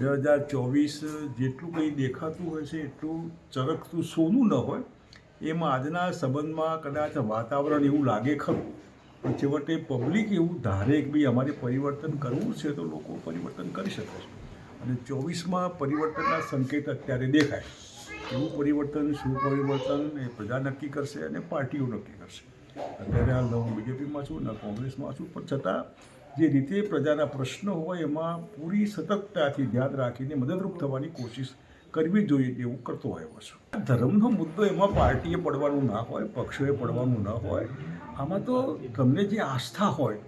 બે હજાર ચોવીસ જેટલું કંઈ દેખાતું હોય છે, એટલું ચરકતું સોનું ન હોય, એમાં આજના સંબંધમાં કદાચ વાતાવરણ એવું લાગે ખરું. પણ છેવટે પબ્લિક એવું ધારે કે ભાઈ અમારે પરિવર્તન કરવું છે તો લોકો પરિવર્તન કરી શકે છે. અને ચોવીસમાં પરિવર્તનના સંકેત અત્યારે દેખાય એવું પરિવર્તન, શું પરિવર્તન, એ પ્રજા નક્કી કરશે અને પાર્ટીઓ નક્કી કરશે. અત્યારે હાલ હું બીજેપીમાં છું, ને કોંગ્રેસમાં છું, પણ છતાં જે રીતે પ્રજાના પ્રશ્નો હોય એમાં પૂરી સતર્કતાથી ધ્યાન રાખીને મદદરૂપ થવાની કોશિશ કરવી જોઈએ એવું કરતો આવ્યો છું. ધર્મનો મુદ્દો એમાં પાર્ટીએ પડવાનું ના હોય, પક્ષોએ પડવાનું ના હોય, આમાં તો તમને જે આસ્થા હોય,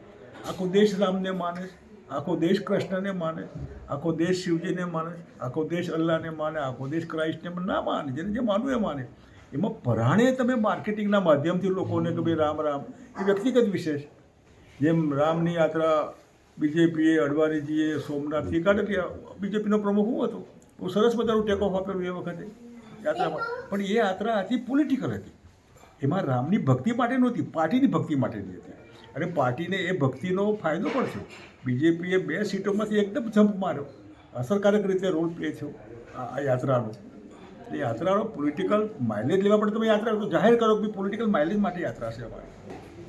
આખો દેશ રામને માને આખો દેશ કૃષ્ણને માને આખો દેશ શિવજીને માને આખો દેશ અલ્લાહને માને, આખો દેશ ક્રાઇસ્ટને ના માને, જેને જે માનવું એ માને. એમાં પરાણે તમે માર્કેટિંગના માધ્યમથી લોકોને કે ભાઈ રામ રામ, એ વ્યક્તિગત છે. જેમ રામની યાત્રા બીજેપીએ અડવાણીજીએ સોમનાથથી કાઢી બીજેપીનો પ્રમુખ હું હતો, બહુ સરસ મજાનું ટેક ઓફ આપેલું એ વખતે યાત્રામાં. પણ એ યાત્રા હતી પોલિટિકલ હતી. એમાં રામની ભક્તિ માટે નહોતી, પાર્ટીની ભક્તિ માટેની હતી. અને પાર્ટીને એ ભક્તિનો ફાયદો પણ થયો. બીજેપીએ બે સીટોમાંથી એકદમ જમ્પ માર્યો. અસરકારક રીતે રોલ પ્લે થયો આ યાત્રાનો. એ યાત્રાનો પોલિટિકલ માઇલેજ લેવા માટે તમે યાત્રા જાહેર કરો કે પોલિટિકલ માઇલેજ માટે યાત્રા છે અમારી.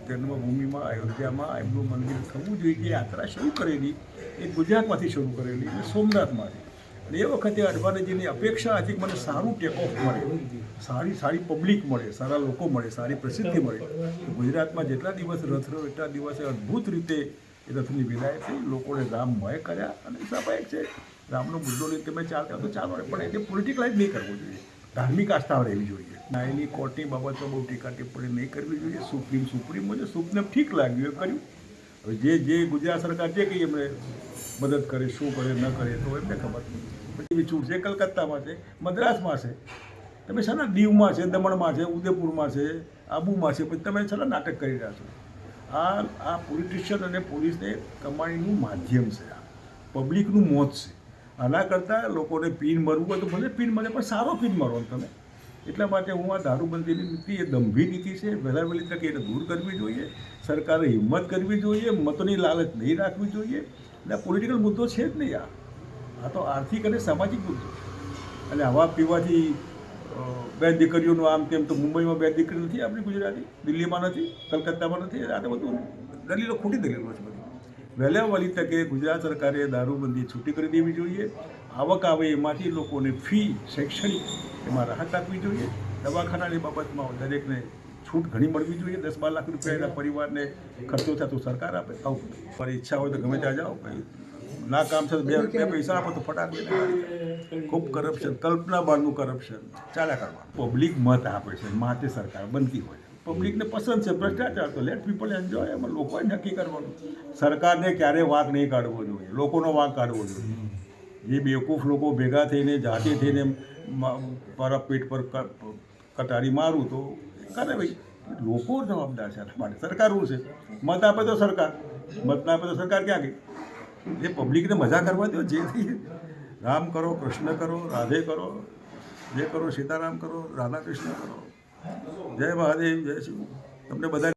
જન્મભૂમિમાં, અયોધ્યામાં એમનું મંદિર થવું જોઈએ કે યાત્રા શરૂ કરેલી, એ ગુજરાતમાંથી શરૂ કરેલી, અને સોમનાથમાંથી. અને એ વખતે અડવાણીજીની અપેક્ષા હતી મને સારું ટેકઓફ મળે, સારી સારી પબ્લિક મળે, સારા લોકો મળે, સારી પ્રસિદ્ધિ મળે. ગુજરાતમાં જેટલા દિવસ રથ રહ્યો, એટલા દિવસે અદ્ભુત રીતે એ રથની વિદાય થઈ. લોકોને રામમય કર્યા, અને સ્વાભાવિક છે, રામનો મુદ્દો લઈને તમે ચાલતા તો ચાલો, પણ એને પોલિટિકલાઇઝ નહીં કરવો જોઈએ. ધાર્મિક આસ્થા રહેવી જોઈએ. ના એની કોર્ટની બાબતમાં બહુ ટીકા ટિપ્પણી નહીં કરવી જોઈએ. સુપ્રીમ સુપ્રીમ છે. સુપ્રીમ ઠીક લાગ્યું એ કર્યું. હવે જે જે ગુજરાત સરકાર જે કંઈ એમને મદદ કરે, શું કરે, ન કરે, તો એમને ખબર. પછી બી છૂટ છે, કલકત્તામાં છે, મદ્રાસમાં છે. તમે છે ને દીવમાં છે, દમણમાં છે, ઉદયપુરમાં છે, આબુમાં છે, પછી તમે છે ને નાટક કરી રહ્યા છો. આ આ પોલિટિશિયન અને પોલીસને કમાણીનું માધ્યમ છે આ. પબ્લિકનું મોત છે. આના કરતાં લોકોને પીન મરવું હોય તો ભલે પીન મળે પણ સારો પીન મરો તમે. એટલા માટે હું આ દારૂબંધીની નીતિ એ દંભી નીતિ છે. વહેલા વહેલી તકે એને દૂર કરવી જોઈએ. સરકારે હિંમત કરવી જોઈએ, મતોની લાલચ નહીં રાખવી જોઈએ. આ પોલિટિકલ મુદ્દો છે જ નહીં આ. આ તો આર્થિક અને સામાજિક મુદ્દો અને આવા પીવાથી બે દીકરીઓનું આમ તેમ તો મુંબઈમાં બે દીકરી નથી આપણી ગુજરાતી, દિલ્હીમાં નથી, કલકત્તામાં નથી આ તો બધું દલીલો, ખોટી દલીલો છે વહેલા વહેલી તકે ગુજરાત સરકારે દારૂબંધી છૂટી કરી દેવી જોઈએ. આવક આવે એમાંથી લોકોને ફી, શૈક્ષણિક એમાં રાહત આપવી જોઈએ. દવાખાનાની બાબતમાં દરેકને છૂટ ઘણી મળવી જોઈએ. દસ બાર લાખ રૂપિયા એના પરિવારને ખર્ચો થતો સરકાર આપે. આવું. મારી ઈચ્છા હોય તો ગમે ત્યાં જાઓ. ના કામ છે બે રૂપિયા પૈસા આપો તો ફટાક. ખૂબ કરપ્શન કલ્પના બહારનું કરપ્શન ચાલ્યા કરવા. પબ્લિક મત આપે છે. માટે સરકાર બનતી હોય. પબ્લિકને પસંદ છે, ભ્રષ્ટાચાર તો લેટ પીપલ એન્જોય એમાં લોકોએ નક્કી કરવાનું. સરકારને ક્યારે વાંક નહીં કાઢવો જોઈએ, લોકોનો વાંક કાઢવો જોઈએ. જે બેવકૂફ લોકો ભેગા થઈને, જાતે થઈને પરપ પેટ પર કટારી મારું તો કરે ભાઈ. લોકો જવાબદાર છે માટે સરકાર શું છે. મત આપે તો સરકાર. મત ના આપે તો સરકાર ક્યાં ગઈ? એ પબ્લિકને મજા કરવા દો, જે રામ કરો, કૃષ્ણ કરો, રાધે કરો, જે કરો, સીતારામ કરો રાધા કૃષ્ણ કરો. જય મહાદેવ જય શિવ તમને બધા